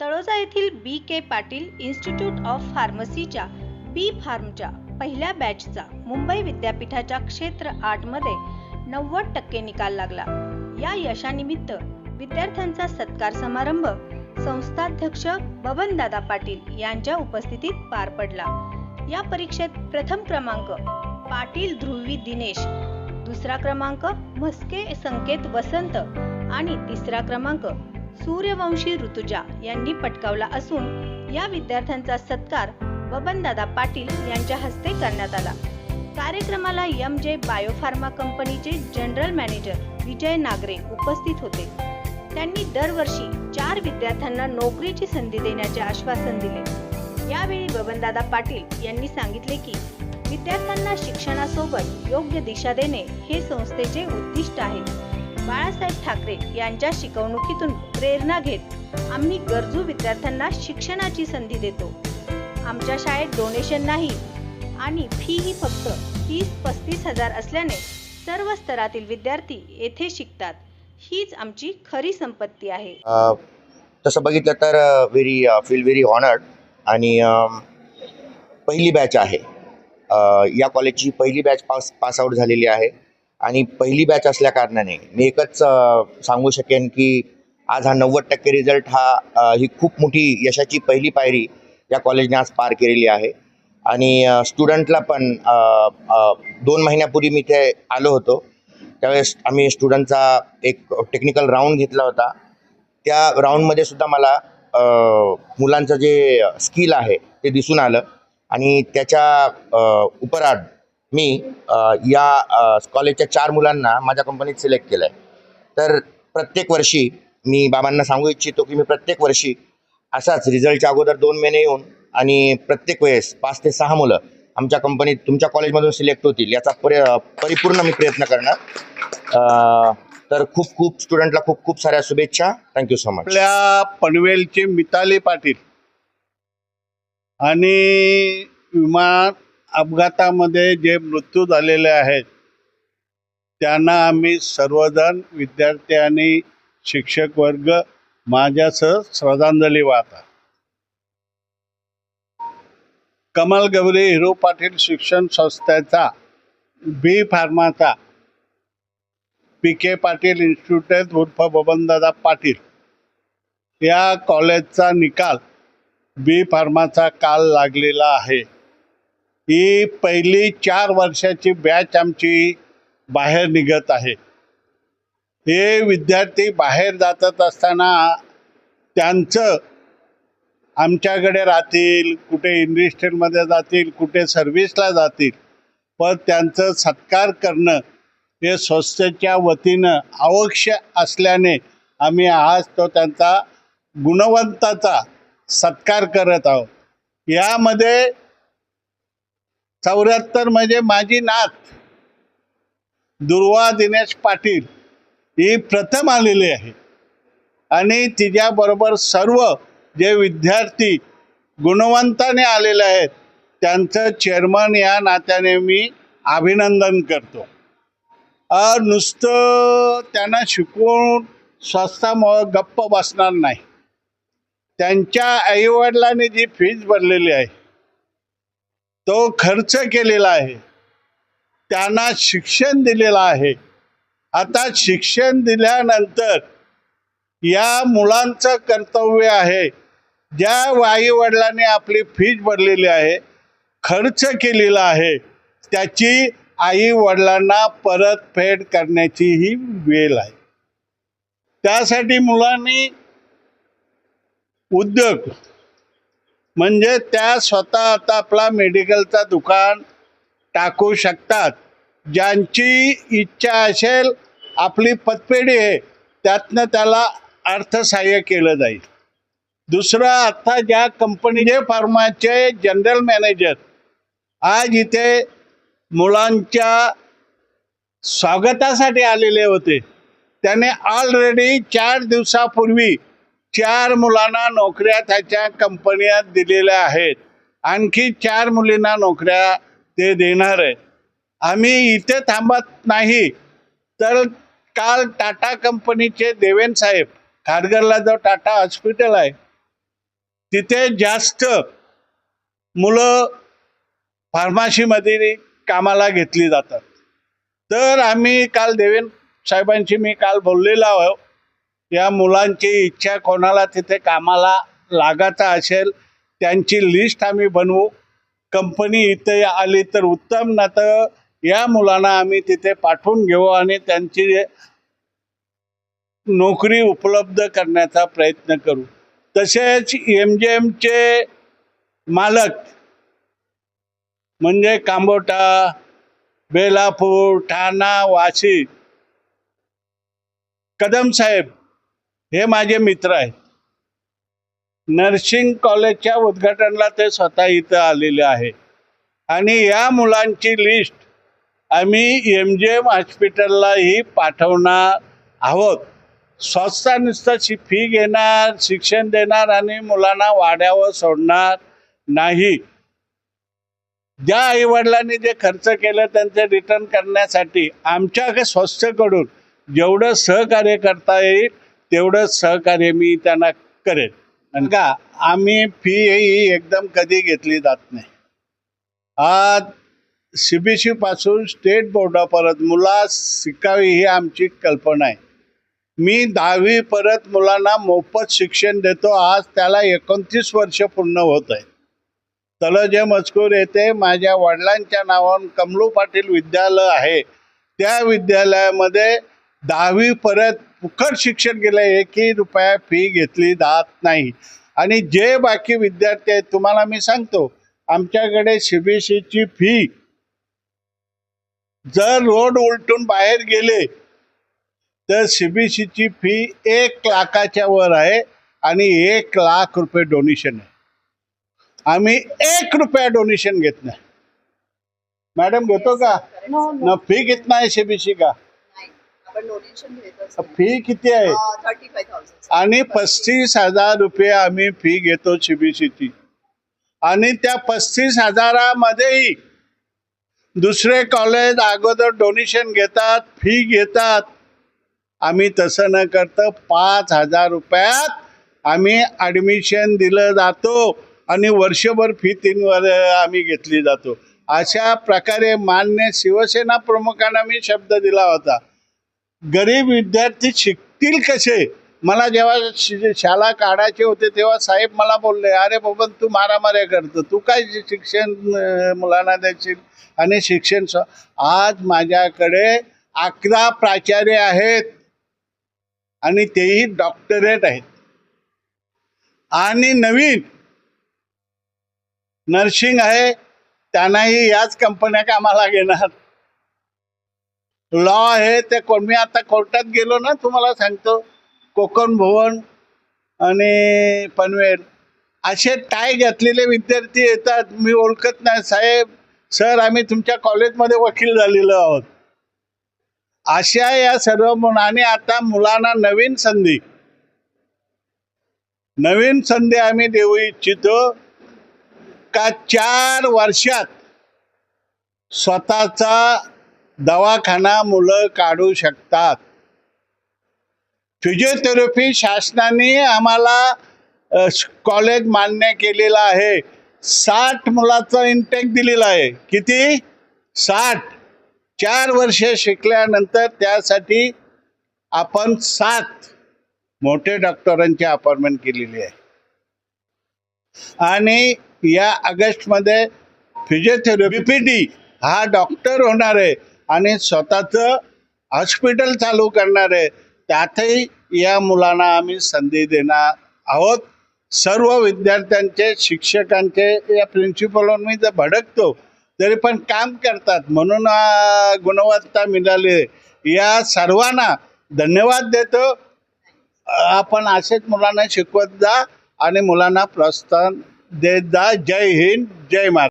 तळोजा येथील B K Patil institute of फार्मसीच्या B फार्मच्या पहिल्या बॅचचा मुंबई विद्यापीठाच्या क्षेत्र आर्टमध्ये नव्वद टक्के निकाल लागला. या यशानिमित्त विद्यार्थ्यांचा सत्कार समारंभ संस्थाध्यक्ष बबनदादा पाटील यांच्या उपस्थितीत पार पडला. या परीक्षेत प्रथम क्रमांक पाटील ध्रुवी दिनेश दुसरा क्रमांक म्हस्के संकेत वसंत आणि तिसरा क्रमांक सूर्यवंशी ऋतुजा यांनी पटकावला असून या विद्यार्थ्यांचा सत्कार बबनदादा पाटील यांच्या हस्ते करण्यात आला. कार्यक्रमाला एम जे बायोफार्मा कंपनीचे जनरल मॅनेजर विजय नागरे उपस्थित होते. त्यांनी दरवर्षी चार विद्यार्थ्यांना नोकरीची संधी देण्याचे आश्वासन दिले. यावेळी बबनदादा पाटील यांनी सांगितले की विद्यार्थ्यांना शिक्षणासोबत योग्य दिशा देणे हे संस्थेचे उद्दिष्ट आहे. बाळासाहेब ठाकरे यांच्या शिकवणुकीतून प्रेरणा घेत आम्ही गरजू विद्यार्थ्यांना शिक्षणाची संधी देतो. आमच्या शाळेत डोनेशन नाही आणि फी ही फक्त तीस पस्तीस हजार असल्याने सर्व स्तरातील विद्यार्थी येथे शिकतात. हीच आमची खरी संपत्ती आहे. तसं बघितलं तर व्हेरी फील व्हेरी ऑनर्ड आणि पहिली बॅच आहे. या कॉलेजची पहिली बॅच पास पास आऊट झालेली आहे. आणि पहिली बॅच असल्या कारणाने. मी एकच सांगू शकेन की आज हा नव्वद टक्के रिझल्ट हा ही खूप मोठी यशाची पहिली पायरी या कॉलेजने आज पार केलेली आहे. आणि स्टुडंटला पण दोन महिन्यापूर्वी मी इथे आलो होतो. त्यावेळेस आम्ही स्टुडंटचा एक टेक्निकल राऊंड घेतला होता. त्या राऊंडमध्ये सुद्धा मला मुलांचं जे स्किल आहे ते दिसून आलं. आणि त्याच्या अ, उपरात मी या कॉलेजच्या चार मुलांना माझ्या कंपनीत सिलेक्ट केलं आहे तर प्रत्येक वर्षी मी बाबांना सांगू इच्छितो की मी प्रत्येक वर्षी असाच रिझल्टच्या अगोदर दोन महिने येऊन आणि प्रत्येक वेळेस पाच ते सहा मुलं आमच्या कंपनीत तुमच्या कॉलेजमधून सिलेक्ट होतील याचा परि परिपूर्ण मी प्रयत्न करणार. तर खूप खूप स्टुडंटला खूप खूप साऱ्या शुभेच्छा. थँक्यू सो मच आपल्या पनवेलचे मिताली पाटील आणि विमान अपघातामध्ये जे मृत्यू झालेले आहेत त्यांना आम्ही सर्वजण विद्यार्थी आणि शिक्षक वर्ग माझ्यासह श्रद्धांजली वाहतात. कमल गौरी हिरो पाटील शिक्षण संस्थेचा बी फार्माचा पी के पाटील इन्स्टिट्यूट उर्फ बबनदादा पाटील. या कॉलेजचा निकाल बी फार्माचा काल लागलेला आहे. ही पहिली चार वर्षाची बॅच आमची बाहेर निघत आहे. हे विद्यार्थी बाहेर जातात असताना त्यांचं आमच्याकडे राहतील कुठे इंडस्ट्रीमध्ये जातील कुठे सर्व्हिसला जातील पण त्यांचं सत्कार करणं हे संस्थेच्या वतीनं आवश्यक असल्याने आम्ही आज तो त्यांचा गुणवंताचा सत्कार करत आहोत. यामध्ये चौऱ्याहत्तर म्हणजे माझी नात दुर्वा दिनेश पाटील ही प्रथम आलेली आहे. आणि तिच्याबरोबर सर्व जे विद्यार्थी गुणवंताने आलेले आहेत त्यांचं चेअरमन या नात्याने मी अभिनंदन करतो. नुसतं त्यांना शिकवून स्वस्तामुळं गप्प बसणार नाही. त्यांच्या आईवडिलांनी जी फीज भरलेली आहे तो खर्च केलेला आहे. त्यांना शिक्षण दिलेलं आहे. आता शिक्षण दिल्यानंतर या मुलांचं कर्तव्य आहे. ज्या आईवडिलांनी आपली फीज भरलेली आहे खर्च केलेला आहे त्याची आई वडिलांना परतफेड करण्याची ही वेळ आहे. त्यासाठी मुलांनी उद्योग म्हणजे त्या स्वतः आता आपला मेडिकलचा दुकान टाकू शकतात. ज्यांची इच्छा असेल आपली पतपेढी आहे त्यातनं त्याला अर्थसहाय्य केलं जाईल. दुसरं आता ज्या कंपनीचे फार्माचे जनरल मॅनेजर आज इथे मुलांच्या स्वागतासाठी आलेले होते. त्याने ऑलरेडी चार दिवसापूर्वी चार मुलांना नोकऱ्या त्याच्या कंपन्यात दिलेल्या आहेत. आणखी चार मुलींना नोकऱ्या ते देणार आहे आम्ही इथे थांबत नाही. तर काल टाटा कंपनीचे देवेन साहेब खारघरला जो टाटा हॉस्पिटल आहे तिथे जास्त मुलं फार्माशीमध्ये कामाला घेतली जातात. तर आम्ही काल देवेन साहेबांशी मी काल बोललेलो आहो. या मुलांची इच्छा कोणाला तिथे कामाला लागायचा असेल त्यांची लिस्ट आम्ही बनवू. कंपनी इथे आली तर उत्तम ना तर या मुलांना आम्ही तिथे पाठवून घेऊ आणि त्यांची नोकरी उपलब्ध करण्याचा प्रयत्न करू. तसेच एम जे एमचे मालक म्हणजे कांबोटा बेलापूर ठाणा वाशी कदम साहेब हे माझे मित्र आहेत. नर्सिंग कॉलेजच्या उद्घाटनला ते स्वतः इथं आलेले आहे. आणि या मुलांची लिस्ट आम्ही एम जे एम हॉस्पिटललाही पाठवणार आहोत. स्वस्त नुसतं शि फी घेणार शिक्षण देणार आणि मुलांना वाड्यावर सोडणार नाही. ज्या आईवडिलांनी जे खर्च केलं त्यांचे रिटर्न करण्यासाठी आमच्या संस्थेकडून जेवढं सहकार्य करता येईल तेवढंच सहकार्य मी त्यांना करेन आणि का आम्ही फी ही एकदम कधी घेतली जात नाही. आज सी बी सी पासून स्टेट बोर्डापर्यंत मुला शिकावी ही आमची कल्पना आहे. मी दहावी परत मुलांना मोफत शिक्षण देतो आज त्याला एकोणतीस वर्ष पूर्ण होत आहे. तलजे मजकूर येथे माझ्या वडिलांच्या नावावर कमलू पाटील विद्यालय आहे. त्या विद्यालयामध्ये दहावी परत फुकट शिक्षण गेलं एकही रुपया फी घेतली जात नाही. आणि जे बाकी विद्यार्थी आहेत तुम्हाला मी सांगतो आमच्याकडे सीबीएसईची फी जर रोड उलटून बाहेर गेले तर सीबीएसईची फी एक लाखाच्या वर आहे आणि एक लाख रुपये डोनेशन आहे. आम्ही एक रुपया डोनेशन घेत नाही. मॅडम घेतो का? न फी कितना आहे सीबीएसई का? नाही आपण डोनेशन घेतो फी किती आहे? थर्टी फाय थाउजंड आणि पस्तीस हजार रुपये आम्ही फी घेतो सीबीएसईची आणि त्या पस्तीस हजारामध्येही दुसरे कॉलेज अगोदर डोनेशन घेतात फी घेतात. आम्ही तसं न करता पाच हजार रुपयात आम्ही ॲडमिशन दिलं जातो आणि वर्षभर फी तीन वर आम्ही घेतली जातो. अशा प्रकारे मान्य शिवसेना प्रमुखांना मी शब्द दिला होता. गरीब विद्यार्थी शिकतील कसे? मला जेव्हा शि- शाळा काढायचे होते तेव्हा साहेब मला बोलले अरे बाबा तू मारामाऱ्या करतो. तू काय शिक्षण मुलांना द्यायची आणि शिक्षण स- आज माझ्याकडे अकरा प्राचार्य आहेत आणि तेही डॉक्टरेट आहेत. आणि नवीन नर्सिंग आहे त्यांनाही याच कंपन्या कामाला घेणार. लॉ आहे ते कोण मी आता कोर्टात गेलो ना तुम्हाला सांगतो. कोकण भवन आणि पनवेल असे टाय घातलेले विद्यार्थी येतात. मी ओळखत नाही. साहेब सर आम्ही तुमच्या कॉलेजमध्ये वकील झालेलो आहोत. अशा या सर्व मुलांनी आता मुलांना नवीन संधी. नवीन संधी आम्ही देऊ इच्छितो का चार वर्षात स्वतःचा दवाखाना मुलं काढू शकतात. फिजिओथेरपी शासनाने आम्हाला कॉलेज मान्य केलेलं आहे. साठ मुलाचा इंटेक दिलेला आहे. किती? साठ. चार वर्ष शिकल्यानंतर त्यासाठी आपण सात मोठे डॉक्टरांची अपॉइंटमेंट केलेली आहे. आणि या ऑगस्टमध्ये फिजिओथेरपी पी डी हा डॉक्टर होणार आहे. आणि स्वतःचं हॉस्पिटल चालू करणार आहे. त्यातही या मुलांना आम्ही संधी देणार आहोत. सर्व विद्यार्थ्यांचे शिक्षकांचे या प्रिन्सिपलवर मी जर भडकतो तरी पण काम करतात. म्हणून गुणवत्ता मिळाली या सर्वांना धन्यवाद देतो. आपण असेच मुलांना शिकवत जा आणि मुलांना प्रोत्साहन देत जा. जय हिंद जय महाराज